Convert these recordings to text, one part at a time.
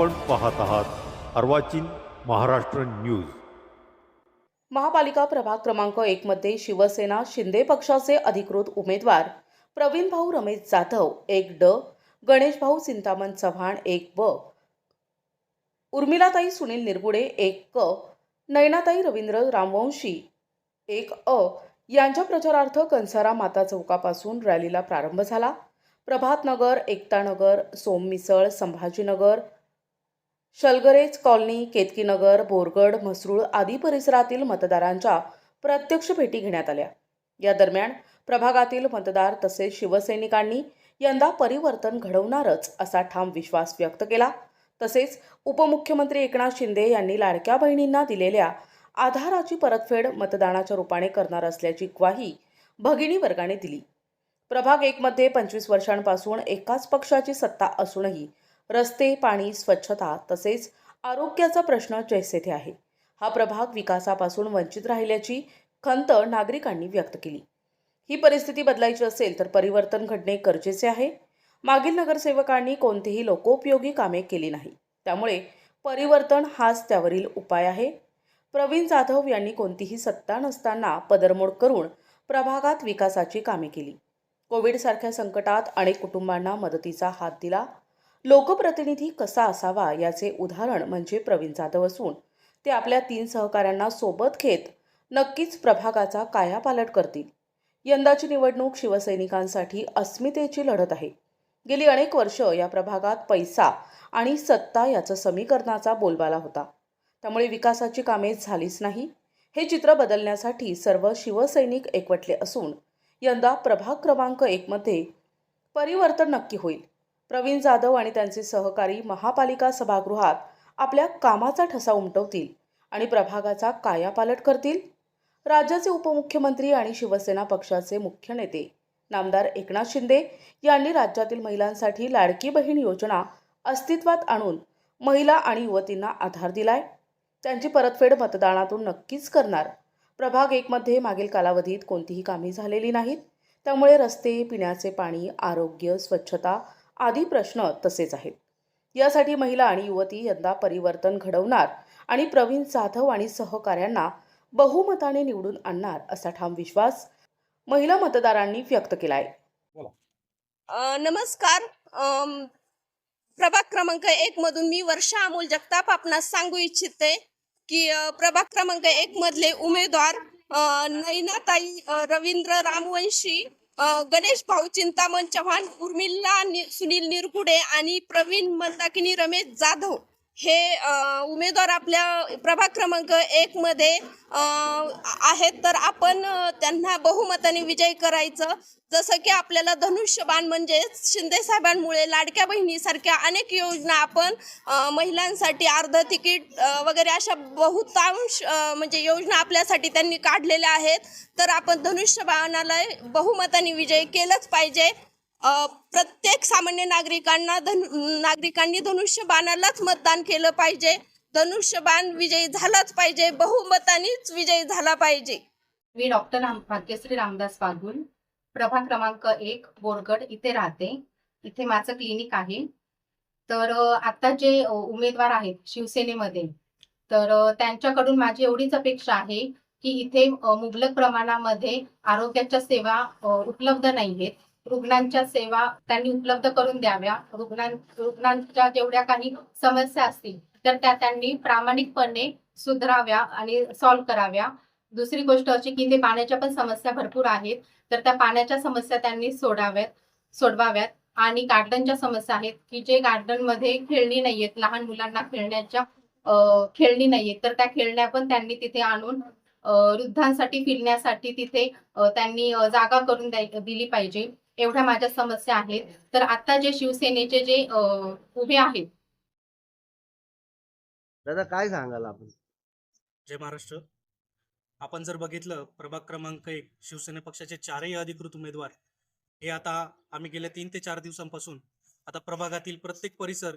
आपण पाहत आहात अर्वाचीन महाराष्ट्र न्यूज. महापालिका प्रभाग क्रमांक एकमध्ये शिवसेना शिंदे पक्षाचे अधिकृत उमेदवार प्रवीण भाऊ रमेश जाधव एक ड गणेश भाऊ चिंतामण चव्हाण एक ब उर्मिलाताई सुनील निरगुडे एक क नयनाताई रवींद्र रामवंशी एक अ यांच्या प्रचारार्थ कंसारा माता चौकापासून रॅलीला प्रारंभ झाला. प्रभातनगर एकतानगर सोम मिसळ संभाजीनगर शलगरेज कॉलनी केतकीनगर बोरगड म्हसरूळ आदी परिसरातील मतदारांच्या प्रत्यक्ष भेटी घेण्यात आल्या. या दरम्यान प्रभागातील मतदार तसेच शिवसैनिकांनी यंदा परिवर्तन घडवणारच असा ठाम विश्वास व्यक्त केला. तसेच उपमुख्यमंत्री एकनाथ शिंदे यांनी लाडक्या बहिणींना दिलेल्या आधाराची परतफेड मतदानाच्या रूपाने करणार असल्याची ग्वाही भगिनी वर्गाने दिली. प्रभाग एकमध्ये पंचवीस वर्षांपासून एकाच पक्षाची सत्ता असूनही रस्ते पाणी स्वच्छता तसेच आरोग्याचा प्रश्न जैसेथे आहे. हा प्रभाग विकासापासून वंचित राहिल्याची खंत नागरिकांनी व्यक्त केली. ही परिस्थिती बदलायची असेल तर परिवर्तन घडणे गरजेचे आहे. मागील नगरसेवकांनी कोणतीही लोकोपयोगी कामे केली नाही. त्यामुळे परिवर्तन हाच त्यावरील उपाय आहे. प्रवीण जाधव यांनी कोणतीही सत्ता नसताना पदरमोड करून प्रभागात विकासाची कामे केली. कोविडसारख्या संकटात अनेक कुटुंबांना मदतीचा हात दिला. लोकप्रतिनिधी कसा असावा याचे उदाहरण म्हणजे प्रवीण जाधव असून ते आपल्या तीन सहकाऱ्यांना सोबत घेत नक्कीच प्रभागाचा कायापालट करतील. यंदाची निवडणूक शिवसैनिकांसाठी अस्मितेची लढत आहे. गेली अनेक वर्ष या प्रभागात पैसा आणि सत्ता याचं समीकरणाचा बोलबाला होता. त्यामुळे विकासाची कामे झालीच नाही. हे चित्र बदलण्यासाठी सर्व शिवसैनिक एकवटले असून यंदा प्रभाग क्रमांक एकमध्ये परिवर्तन नक्की होईल. प्रवीण जाधव आणि त्यांचे सहकारी महापालिका सभागृहात आपल्या कामाचा ठसा उमटवतील आणि प्रभागाचा कायापालट करतील? राज्याचे उपमुख्यमंत्री आणि शिवसेना पक्षाचे मुख्य नेते नामदार एकनाथ शिंदे यांनी राज्यातील महिलांसाठी लाडकी बहीण योजना अस्तित्वात आणून महिला आणि युवतींना आधार दिलाय. त्यांची परतफेड मतदानातून नक्कीच करणार. प्रभाग एकमध्ये मागील कालावधीत कोणतीही कामे झालेली नाहीत. त्यामुळे रस्ते पिण्याचे पाणी आरोग्य स्वच्छता आदी प्रश्न तसेच आहेत. यासाठी महिला आणि युवती यंदा परिवर्तन घडवणार आणि प्रवीण जाधव आणि सहकाऱ्यांना बहुमताने निवडून आणणार असा ठाम विश्वास महिला मतदारांनी व्यक्त केलाय. नमस्कार. प्रभाग क्रमांक एक मधून मी वर्षा अमोल जगताप आपणास सांगू इच्छिते की प्रभाग क्रमांक एक मधले उमेदवार नैनाताई रवींद्र रामवंशी गणेश भाऊ चिंतामण चव्हाण उर्मिला नि, सुनील निरगुडे आणि प्रवीण मंदाकिनी रमेश जाधव. हे उमेदवार आपल्या प्रभाग क्रमांक एकमध्ये आहेत. तर आपण त्यांना बहुमताने विजय करायचं. जसं की आपल्याला धनुष्यबाण म्हणजेच शिंदेसाहेबांमुळे लाडक्या बहिणीसारख्या अनेक योजना आपण महिलांसाठी अर्ध तिकीट वगैरे अशा बहुतांश म्हणजे योजना आपल्यासाठी त्यांनी काढलेल्या आहेत. तर आपण धनुष्यबाणाला बहुमताने विजय केलंच पाहिजे. प्रत्येक सामान्य नागरिकांना धन नागरिकांनी धनुष्यबाणालाच मतदान केलं पाहिजे. धनुष्यबाण विजयी झालाच पाहिजे. बहुमतानेच विजयी झाला पाहिजे. मी डॉक्टर भाग्यश्री रामदास वाघुल प्रभाग क्रमांक एक बोरगड इथे राहते. इथे माझं क्लिनिक आहे. तर आता जे उमेदवार आहेत शिवसेनेमध्ये तर त्यांच्याकडून माझी एवढीच अपेक्षा आहे की इथे मुबलक प्रमाणामध्ये आरोग्याच्या सेवा उपलब्ध नाही आहेत रुग्णांच्या सेवा त्यांनी उपलब्ध करून द्याव्या. रुग्णां रुग्णांच्या जेवढ्या काही समस्या असतील तर त्या त्यांनी प्रामाणिकपणे सुधाराव्या आणि सॉल्व्ह कराव्या. दुसरी गोष्ट अशी की ते पाण्याच्या पण समस्या भरपूर आहेत तर त्या पाण्याच्या समस्या त्यांनी सोडाव्यात सोडवाव्यात. आणि गार्डनच्या समस्या आहेत की जे गार्डनमध्ये खेळणी नाहीयेत लहान मुलांना खेळण्याच्या खेळणी नाहीयेत तर त्या खेळण्या पण त्यांनी तिथे आणून वृद्धांसाठी फिरण्यासाठी तिथे त्यांनी जागा करून द्याय दिली पाहिजे. एवढ्या माझ्या समस्या आहेत. तर आता जे शिवसेनेचे जे उभे आहेत. दादा काय सांगाल आपण? जय महाराष्ट्र. आपण जर बघितलं प्रभाग क्रमांक एक शिवसेना पक्षाचे चारही अधिकृत उमेदवार. हे आता आम्ही गेल्या तीन ते चार दिवसांपासून आता प्रभागातील प्रत्येक परिसर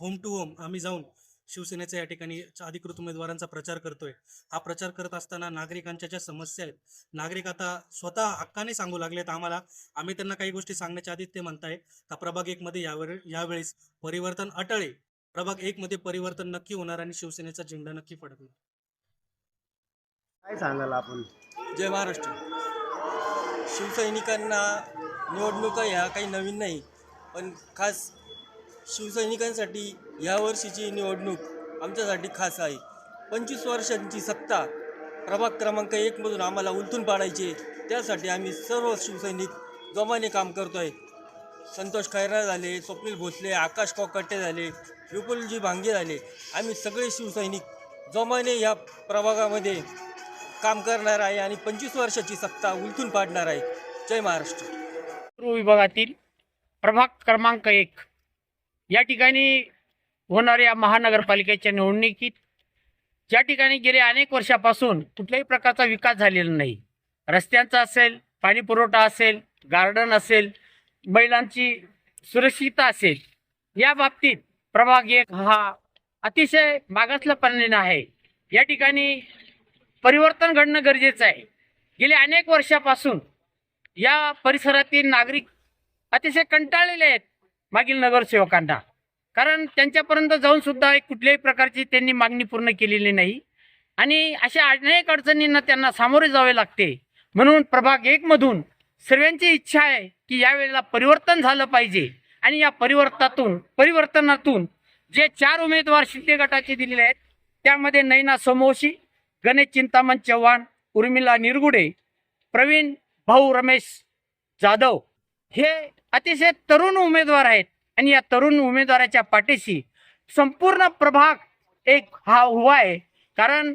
होम टू होम आम्ही जाऊन शिवसेनेच्या या ठिकाणी अधिकृत उमेदवारांचा प्रचार करतोय. हा प्रचार करत असताना नागरिकांच्या ज्या समस्या आहेत नागरिक आता स्वतः हक्काने सांगू लागलेत आम्हाला. आम्ही त्यांना काही गोष्टी सांगण्याच्या आधीच ते म्हणताय का प्रभाग एक मध्ये यावर यावेळेस परिवर्तन अटळ आहे. प्रभाग एक मध्ये परिवर्तन नक्की होणार आणि शिवसेनेचा झेंडा नक्की फडकणार. काय सांगाल आपण? जय महाराष्ट्र. शिवसैनिकांना निवडणुका ह्या काही नवीन नाही पण खास शिवसैनिकांसाठी यावर्षीची निवडणूक आमच्यासाठी खास आहे. पंचवीस वर्षांची सत्ता प्रभाग क्रमांक एकमधून आम्हाला उलथून पाडायची त्यासाठी आम्ही सर्व शिवसैनिक जोमाने काम करतो आहे संतोष खैरा झाले स्वप्नील भोसले आकाश कोकट्टे झाले विपुलजी भांगे झाले. आम्ही सगळे शिवसैनिक जोमाने या प्रभागामध्ये काम करणार आहे आणि पंचवीस वर्षाची सत्ता उलथून पाडणार आहे. जय महाराष्ट्र. पूर्व विभागातील प्रभाग क्रमांक एक. या ठिकाणी होणाऱ्या महानगरपालिकेच्या निवडणुकीत ज्या ठिकाणी गेले अनेक वर्षापासून कुठल्याही प्रकारचा विकास झालेला नाही. रस्त्यांचा असेल पाणी पुरवठा असेल गार्डन असेल महिलांची सुरक्षितता असेल या बाबतीत प्रभाग एक हा अतिशय मागासला पडलेला आहे. या ठिकाणी परिवर्तन घडणं गरजेचं आहे. गेले अनेक वर्षापासून या परिसरातील नागरिक अतिशय कंटाळलेले आहेत. मागील नगरसेवकांना. कारण त्यांच्यापर्यंत जाऊन सुद्धा एक कुठल्याही प्रकारची त्यांनी मागणी पूर्ण केलेली नाही. आणि अशा अनेक अडचणींना त्यांना सामोरे जावे लागते. म्हणून प्रभाग एकमधून सर्वांची इच्छा आहे की यावेळेला परिवर्तन झालं पाहिजे. आणि या परिवर्तनातून परिवर्तनातून जे चार उमेदवार शिंदे गटाचे दिलेले आहेत त्यामध्ये नैना समोशी गणेश चिंतामण चव्हाण उर्मिला निरगुडे प्रवीण भाऊ रमेश जाधव हे अतिशय तरुण उमेदवार आहेत आणि या तरुण उमेदवाराच्या पाठीशी संपूर्ण प्रभाग एक हा उभा आहे. कारण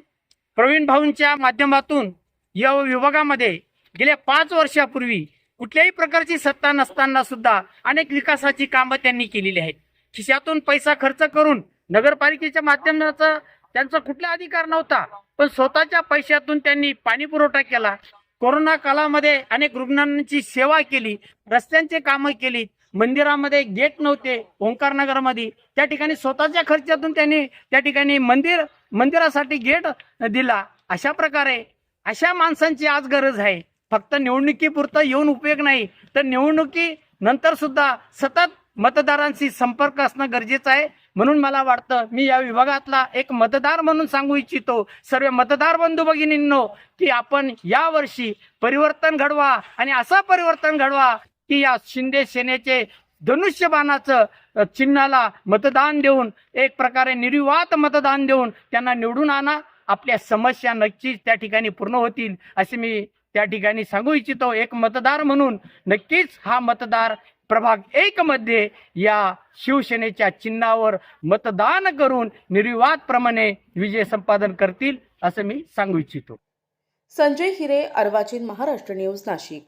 प्रवीण भाऊंच्या माध्यमातून या विभागामध्ये गेल्या पाच वर्षापूर्वी कुठल्याही प्रकारची सत्ता नसताना सुद्धा अनेक विकासाची कामं त्यांनी केलेली आहेत. खिशातून पैसा खर्च करून नगरपालिकेच्या माध्यमाचा त्यांचा कुठला अधिकार नव्हता पण स्वतःच्या पैशातून त्यांनी पाणी पुरवठा केला. कोरोना काळामध्ये अनेक रुग्णांची सेवा केली रस्त्यांचे कामं केली मंदिरामध्ये गेट नव्हते ओंकारनगरमध्ये. त्या ठिकाणी स्वतःच्या खर्चातून त्यांनी त्या ठिकाणी मंदिर मंदिरासाठी गेट दिला. अशा प्रकारे अशा माणसांची आज गरज आहे. फक्त निवडणुकीपुरतं येऊन उपयोग नाही. तर निवडणुकी नंतर सुद्धा सतत मतदारांशी संपर्क असणं गरजेचं आहे. म्हणून मला वाटतं मी या विभागातला एक मतदार म्हणून सांगू इच्छितो. सर्व मतदार बंधू भगिनींनो की आपण या वर्षी परिवर्तन घडवा आणि असं परिवर्तन घडवा की या शिंदे सेनेचे धनुष्यबाणाचं चिन्हाला मतदान देऊन एक प्रकारे निर्विवाद मतदान देऊन त्यांना निवडून आणा. आपल्या समस्या नक्कीच त्या ठिकाणी पूर्ण होतील असे मी त्या ठिकाणी सांगू इच्छितो. एक मतदार म्हणून नक्कीच हा मतदार प्रभाग एक मध्ये या शिवसेनेच्या चिन्हावर मतदान करून निर्विवादप्रमाणे विजय संपादन करतील असं मी सांगू इच्छितो. संजय हिरे अर्वाचीन महाराष्ट्र न्यूज नाशिक.